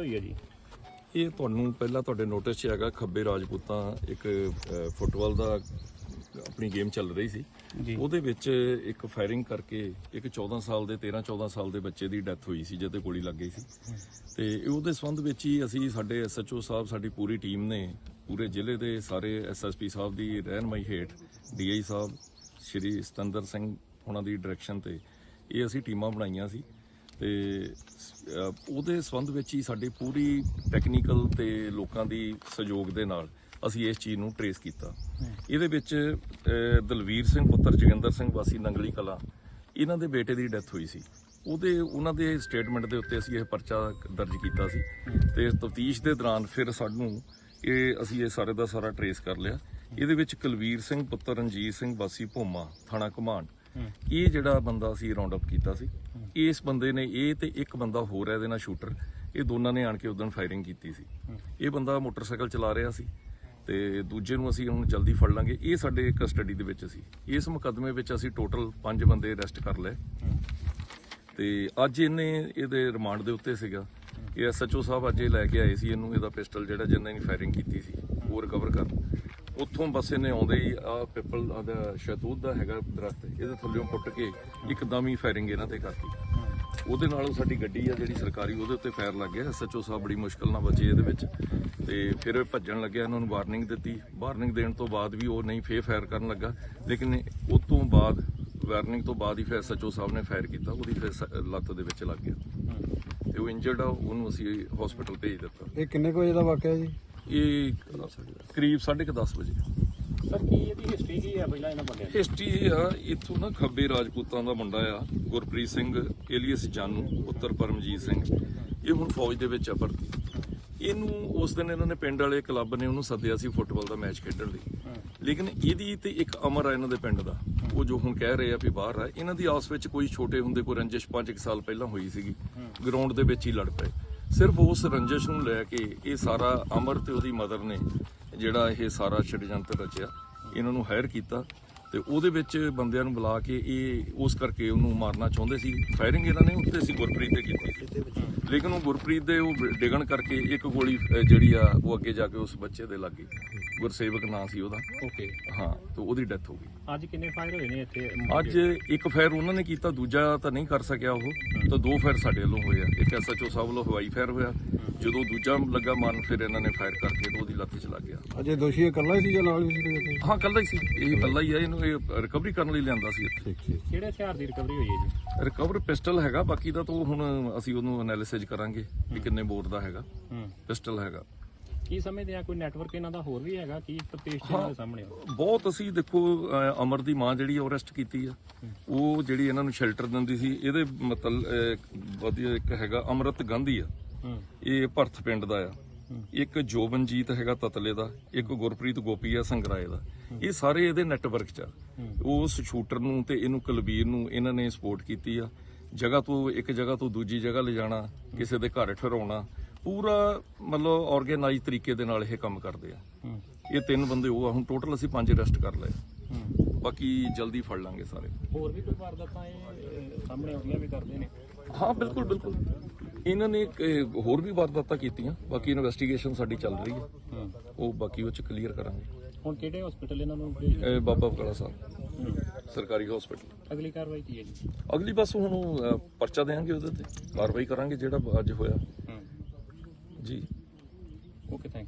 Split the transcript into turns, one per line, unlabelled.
ਹੋਈ ਹੈ ਜੀ?
ਇਹ ਤੁਹਾਨੂੰ ਪਹਿਲਾਂ ਤੁਹਾਡੇ ਨੋਟਿਸ 'ਚ ਹੈਗਾ ਖੱਬੇ ਰਾਜਪੂਤਾਂ ਇੱਕ ਫੁੱਟਬਾਲ ਦਾ ਆਪਣੀ ਗੇਮ ਚੱਲ ਰਹੀ ਸੀ। ਉਹਦੇ ਵਿੱਚ ਇੱਕ ਫਾਇਰਿੰਗ ਕਰਕੇ ਇੱਕ 14 ਸਾਲ ਦੇ 13 14 ਸਾਲ ਦੇ ਬੱਚੇ ਦੀ ਡੈਥ ਹੋਈ ਸੀ ਜਿਹਦੇ ਗੋਲੀ ਲੱਗ ਗਈ ਸੀ। ਤੇ ਉਹਦੇ ਸੰਬੰਧ ਵਿੱਚ ਹੀ ਅਸੀਂ ਸਾਡੇ ਐਸਐਚਓ ਸਾਹਿਬ ਸਾਡੀ ਪੂਰੀ ਟੀਮ ਨੇ ਪੂਰੇ ਜ਼ਿਲ੍ਹੇ ਦੇ ਸਾਰੇ ਐਸਐਸਪੀ ਸਾਹਿਬ ਦੀ ਰਹਿਨਮਾਈ ਹੇਠ ਡੀਆਈ ਸਾਹਿਬ ਸ਼੍ਰੀ ਸਤੰਦਰ ਸਿੰਘ ਉਹਨਾਂ ਦੀ ਡਾਇਰੈਕਸ਼ਨ ਤੇ ਇਹ ਅਸੀਂ ਟੀਮਾਂ ਬਣਾਈਆਂ ਸੀ। ਤੇ ਉਹਦੇ ਸੰਬੰਧ ਵਿੱਚ ਹੀ ਸਾਡੀ ਪੂਰੀ ਟੈਕਨੀਕਲ ਤੇ ਲੋਕਾਂ ਦੀ ਸਹਿਯੋਗ ਦੇ ਨਾਲ ਅਸੀਂ ਇਸ ਚੀਜ਼ ਨੂੰ ਟਰੇਸ ਕੀਤਾ। ਇਹਦੇ ਵਿੱਚ ਦਲਵੀਰ ਸਿੰਘ ਪੁੱਤਰ ਜੋਗਿੰਦਰ ਸਿੰਘ ਵਾਸੀ ਨੰਗਲੀ ਕਲਾ ਇਹਨਾਂ ਦੇ ਬੇਟੇ ਦੀ ਡੈਥ ਹੋਈ ਸੀ। ਉਹਦੇ ਉਹਨਾਂ ਦੇ ਸਟੇਟਮੈਂਟ ਦੇ ਉੱਤੇ ਅਸੀਂ ਇਹ ਪਰਚਾ ਦਰਜ ਕੀਤਾ ਸੀ। ਤੇ ਤਫਤੀਸ਼ ਦੇ ਦੌਰਾਨ ਫਿਰ ਸਾਨੂੰ ਇਹ ਅਸੀਂ ਇਹ ਸਾਰੇ ਦਾ ਸਾਰਾ ਟਰੇਸ ਕਰ ਲਿਆ। ਇਹਦੇ ਵਿੱਚ ਕੁਲਵੀਰ ਸਿੰਘ ਪੁੱਤਰ ਰਣਜੀਤ ਸਿੰਘ ਵਾਸੀ ਭੋਮਾ ਥਾਣਾ ਕਮਾਂਡ ਇਹ ਜਿਹੜਾ ਬੰਦਾ ਅਸੀਂ ਰਾਉਂਡ ਅਪ ਕੀਤਾ ਸੀ ਇਸ ਬੰਦੇ ਨੇ ਇਹ ਤੇ ਇੱਕ ਬੰਦਾ ਹੋਰ ਹੈ ਇਹਦੇ ਨਾਲ ਸ਼ੂਟਰ ਇਹ ਦੋਨਾਂ ਨੇ ਆਣ ਕੇ ਉਦੋਂ ਫਾਇਰਿੰਗ ਕੀਤੀ ਸੀ। ਇਹ ਬੰਦਾ ਮੋਟਰਸਾਈਕਲ ਚਲਾ ਰਿਹਾ ਸੀ ਤੇ ਦੂਜੇ ਨੂੰ ਅਸੀਂ ਹੁਣ ਜਲਦੀ ਫੜ ਲਾਂਗੇ। ਇਹ ਸਾਡੇ ਕਸਟਡੀ ਦੇ ਵਿੱਚ ਸੀ। ਇਸ ਮੁਕੱਦਮੇ ਵਿੱਚ ਅਸੀਂ ਟੋਟਲ 5 ਬੰਦੇ ਅਰੈਸਟ ਕਰ ਲਏ। ਤੇ ਅੱਜ ਇਹਨੇ ਇਹਦੇ ਰਿਮਾਂਡ ਦੇ ਉੱਤੇ ਸੀਗਾ। ਇਹ ਐਸਐਚਓ ਸਾਹਿਬ ਅੱਜ ਇਹ ਲੈ ਕੇ ਆਏ ਸੀ ਇਹਨੂੰ ਇਹਦਾ ਪਿਸਟਲ ਜਿਹੜਾ ਜਿੰਨੇ ਨੇ ਫਾਇਰਿੰਗ ਕੀਤੀ ਸੀ ਉਹ ਰਿਕਵਰ ਕਰ ਉੱਥੋਂ ਬਸ ਇਹਨੇ ਆਉਂਦੇ ਹੀ ਆ ਪਿੱਪਲ ਦਾ ਸ਼ਤੂਤ ਦਾ ਹੈਗਾ ਦਰਖਤ, ਇਹਦੇ ਥੱਲੇੋਂ ਪੁੱਟ ਕੇ ਇੱਕਦਮ ਹੀ ਫਾਇਰਿੰਗ ਇਹਨਾਂ ਤੇ ਕਰਤੀ। ਉਹਦੇ ਨਾਲ ਸਾਡੀ ਗੱਡੀ ਆ ਜਿਹੜੀ ਸਰਕਾਰੀ, ਉਹਦੇ ਉੱਤੇ ਫਾਇਰ ਲੱਗ ਗਿਆ। ਐਸਐਚਓ ਸਾਹਿਬ ਬੜੀ ਮੁਸ਼ਕਲ ਨਾਲ ਬਚੇ ਇਹਦੇ ਵਿੱਚ। ਤੇ ਫਿਰ ਇਹ ਭੱਜਣ ਲੱਗਿਆ, ਇਹਨਾਂ ਨੂੰ ਵਾਰਨਿੰਗ ਦਿੱਤੀ। ਵਾਰਨਿੰਗ ਦੇਣ ਤੋਂ ਬਾਅਦ ਵੀ ਉਹ ਨਹੀਂ ਫੇਰ ਫਾਇਰ ਕਰਨ ਲੱਗਾ। ਲੇਕਿਨ ਉਸ ਤੋਂ ਬਾਅਦ ਵਾਰਨਿੰਗ ਤੋਂ ਬਾਅਦ ਹੀ ਫਿਰ ਐਸਐਚਓ ਸਾਹਿਬ ਨੇ ਫਾਇਰ ਕੀਤਾ। ਉਹਦੀ ਫਿਰ ਸ- ਲੱਤ ਦੇ ਵਿੱਚ ਲੱਗ ਗਿਆ। ਤੇ ਉਹ ਇੰਜਰਡ ਆ, ਉਹਨੂੰ ਅਸੀਂ ਹਸਪੀਟਲ ਭੇਜ ਦਿੱਤਾ।
ਇਹ ਕਿੰਨੇ ਕੁ ਵਜੇ ਦਾ ਵਾਕਿਆ ਜੀ?
ਇਹ ਕਰੀਬ 10:30 ਵਜੇ।
ਸਰ ਕੀ ਇਹਦੀ ਹਿਸਟਰੀ ਕੀ ਹੈ ਪਹਿਲਾਂ ਇਹਨਾਂ ਬੰਦਿਆਂ ਦੀ
ਹਿਸਟਰੀ ਇਹ ਆ ਇੱਥੋਂ ਨਾ ਖੱਬੇ ਰਾਜਪੂਤਾਂ ਦਾ ਮੁੰਡਾ ਆ ਗੁਰਪ੍ਰੀਤ ਸਿੰਘ ਏਲੀਅਸ ਜਾਨੂ ਪੁੱਤਰ ਪਰਮਜੀਤ ਸਿੰਘ। ਇਹ ਹੁਣ ਫੌਜ ਦੇ ਵਿੱਚ ਆ ਭਰਤੀ। ਇਹਨੂੰ ਉਸ ਦਿਨ ਇਹਨਾਂ ਨੇ ਪਿੰਡ ਵਾਲੇ ਕਲੱਬ ਨੇ ਉਹਨੂੰ ਸੱਦਿਆ ਸੀ ਫੁੱਟਬਾਲ ਦਾ ਮੈਚ ਖੇਡਣ ਲਈ। ਲੇਕਿਨ ਇਹਦੀ ਤੇ ਇੱਕ ਅਮਰ ਆ ਇਹਨਾਂ ਦੇ ਪਿੰਡ ਦਾ। ਉਹ ਜੋ ਹੁਣ ਕਹਿ ਰਹੇ ਆ ਵੀ ਬਾਹਰ ਆ ਇਹਨਾਂ ਦੀ ਆਪਸ ਵਿੱਚ ਕੋਈ ਛੋਟੇ ਹੁੰਦੇ ਕੋਈ ਰੰਜਿਸ਼ 5 ਸਾਲ ਪਹਿਲਾਂ ਹੋਈ ਸੀਗੀ। ਗਰਾਊਂਡ ਦੇ ਵਿੱਚ ਹੀ ਲੜ ਪਏ। ਸਿਰਫ ਉਸ ਰੰਜਿਸ਼ ਨੂੰ ਲੈ ਕੇ ਇਹ ਸਾਰਾ ਅਮਰ ਤੇ ਉਹਦੀ ਮਦਰ ਨੇ ਜਿਹੜਾ ਇਹ ਸਾਰਾ ਛੜਯੰਤਰ ਰਚਿਆ, ਇਹਨਾਂ ਨੂੰ ਹਾਇਰ ਕੀਤਾ। ਤੇ ਉਹਦੇ ਵਿੱਚ ਬੰਦਿਆਂ ਨੂੰ ਬੁਲਾ ਕੇ ਇਹ ਉਸ ਕਰਕੇ ਉਹਨੂੰ ਮਾਰਨਾ ਚਾਹੁੰਦੇ ਸੀ। ਫਾਇਰਿੰਗ ਇਹਨਾਂ ਨੇ ਉੱਤੇ ਸੀ ਗੁਰਪ੍ਰੀਤ ਤੇ ਕੀਤੀ ਲੇਕਿਨ ਉਹ ਗੁਰਪ੍ਰੀਤ ਦੇ ਉਹ ਡਿਗਣ ਕਰਕੇ ਇੱਕ ਗੋਲੀ ਜਿਹੜੀ ਆ ਉਹ ਅੱਗੇ ਜਾ ਕੇ ਉਸ ਬੱਚੇ ਦੇ ਲੱਗ ਗਈ। ਗੁਰਸੇਵਕ ਨਾਂ ਸੀ ਉਹਦਾ।
ਓਕੇ
ਹਾਂ ਤੇ ਉਹਦੀ ਡੈਥ ਹੋ ਗਈ।
ਅੱਜ ਕਿੰਨੇ ਫਾਇਰ ਹੋਏ ਨੇ ਇੱਥੇ?
ਅੱਜ ਇੱਕ ਫਾਇਰ ਉਹਨਾਂ ਨੇ ਕੀਤਾ ਦੂਜਾ ਤਾਂ ਨਹੀਂ ਕਰ ਸਕਿਆ ਉਹ। ਤਾਂ ਦੋ ਫਾਇਰ ਸਾਡੇ ਵੱਲੋਂ ਹੋਏ ਆ। ਇੱਕ ਐਸਐਚਓ ਸਾਹਿਬ ਵੱਲੋਂ ਹਵਾਈ ਫਾਇਰ ਹੋਇਆ। ਜਦੋਂ ਦੂਜਾ ਲੱਗਾ ਮਾਰਨ ਫਿਰ ਇਹਨਾਂ ਨੇ ਫਾਇਰ ਕਰਕੇ ਤੇ ਉਹਦੀ ਲੱਤ 'ਚ ਲੱਗ ਗਿਆ।
ਅਜੇ ਦੋਸ਼ੀ ਇਕੱਲਾ ਹੀ ਸੀ ਜਾਂ ਨਾਲ ਵੀ ਸੀ ਕੋਈ ਇੱਥੇ?
ਹਾਂ ਕੱਲਾ ਹੀ ਸੀ। ਇਹ ਕੱਲਾ ਹੀ ਆ ਇਹਨੂੰ ਇਹ ਰਿਕਵਰੀ ਕਰਨ ਲਈ ਲਿਆਂਦਾ ਸੀ ਇੱਥੇ।
ਠੀਕ ਠੀਕ।
ਕਿਹੜੇ ਹਥਿਆਰ ਦੀ ਰਿਕਵਰੀ ਹੋਈ ਹੈ ਜੀ?
ਰਿਕਵਰ ਪਿਸਟਲ ਹੈਗਾ ਬਾਕੀ ਦਾ ਤਾਂ ਉਹ ਹੁਣ ਅਸੀਂ ਉਹਨੂੰ ਐਨਾਲਿਸਿਸ ਕਰਾਂਗੇ ਕਿ ਕਿੰਨੇ ਬੋਰ ਦਾ ਹੈਗਾ।
ਹੂੰ।
ਪਿਸਟਲ ਹੈਗਾ।
ਕੀ ਸਮਝਦੇ ਆ ਕੋਈ ਨੈਟਵਰਕ ਇਹਨਾਂ ਦਾ ਹੋਰ ਵੀ ਹੈਗਾ? ਕੀ ਇਹਨਾਂ ਦੇ ਸਾਹਮਣੇ ਆ?
ਬਹੁਤ ਅਸੀਂ ਦੇਖੋ ਅਹ, ਅਮਰ ਦੀ ਮਾਂ ਜਿਹੜੀ ਅਰੈਸਟ ਕੀਤੀ ਆ। ਉਹ ਜਿਹੜੀ ਇਹਨਾਂ ਨੂੰ ਸ਼ੈਲਟਰ ਦਿੰਦੀ ਸੀ ਇਹਦੇ ਮਤਲਬ ਵਧੀਆ ਇੱਕ ਹੈਗਾ ਅਮਰਤ ਗਾਂਧੀ ਆ। ਇਹ ਭਰਥ ਪਿੰਡ ਦਾ ਆ। ਇੱਕ ਜੋਬਨਜੀਤ ਹੈਗਾ ਤਤਲੇ ਦਾ, ਇੱਕ ਗੁਰਪ੍ਰੀਤ ਗੋਪੀ ਆ ਸੰਗਰਾਏ ਦਾ। ਇਹ ਸਾਰੇ ਇਹਦੇ ਨੈਟਵਰਕ 'ਚ ਉਸ ਸ਼ੂਟਰ ਨੂੰ ਤੇ ਇਹਨੂੰ ਕੁਲਬੀਰ ਨੂੰ ਇਹਨਾਂ ਨੇ ਸਪੋਰਟ ਕੀਤੀ ਆ। ਜਗ੍ਹਾ ਤੋਂ ਇੱਕ ਜਗ੍ਹਾ ਤੋਂ ਦੂਜੀ ਜਗ੍ਹਾ ਲਿਜਾਣਾ, ਕਿਸੇ ਦੇ ਘਰ ਠਹਿਰਾਉਣਾ, ਪੂਰਾ ਮਤਲਬ ਆਰਗੇਨਾਈਜ਼ ਤਰੀਕੇ ਦੇ ਨਾਲ ਇਹ ਕੰਮ ਕਰਦੇ ਆ। ਇਹ ਤਿੰਨ ਬੰਦੇ ਉਹ ਆ, ਹੁਣ ਟੋਟਲ ਅਸੀਂ ਪੰਜ ਅਰੈਸਟ ਕਰ ਲਏ। ਬਾਕੀ ਜਲਦੀ ਫੜ ਲਾਂਗੇ ਸਾਰੇ।
ਹੋਰ ਵੀ ਕੋਈ ਵਾਰਦਾਤਾਂ ਇਹ ਸਾਹਮਣੇ ਆਉਂਦੀਆਂ ਵੀ ਕਰਦੇ ਨੇ?
ਹਾਂ ਬਿਲਕੁਲ ਬਿਲਕੁਲ। ਇਹਨਾਂ ਨੇ ਹੋਰ ਵੀ ਵਾਰਦਾਤਾਂ ਕੀਤੀਆਂ। ਬਾਕੀ ਇਨਵੈਸਟੀਗੇਸ਼ਨ ਸਾਡੀ ਚੱਲ ਰਹੀ ਹੈ। ਉਹ ਬਾਕੀ ਉਹ ਚ ਕਲੀਅਰ ਕਰਾਂਗੇ।
ਹੁਣ ਕਿਹੜੇ ਹਸਪੀਟਲ ਇਹਨਾਂ ਨੂੰ ਭੇਜ
ਇਹ ਬਾਬਾ ਬਕਾਲਾ ਸਾਹਿਬ। ਸਰਕਾਰੀ ਹਸਪੀਟਲ
ਅਗਲੀ ਕਾਰਵਾਈ ਕੀ ਹੈ ਜੀ?
ਅਗਲੀ ਬਸ ਹੁਣ ਉਹ, ਪਰਚਾ ਦੇਾਂਗੇ ਉਹਦੇ ਤੇ। ਕਾਰਵਾਈ ਕਰਾਂਗੇ ਜਿਹੜਾ ਅੱਜ ਹੋਇਆ। ਜੀ।
Okay thank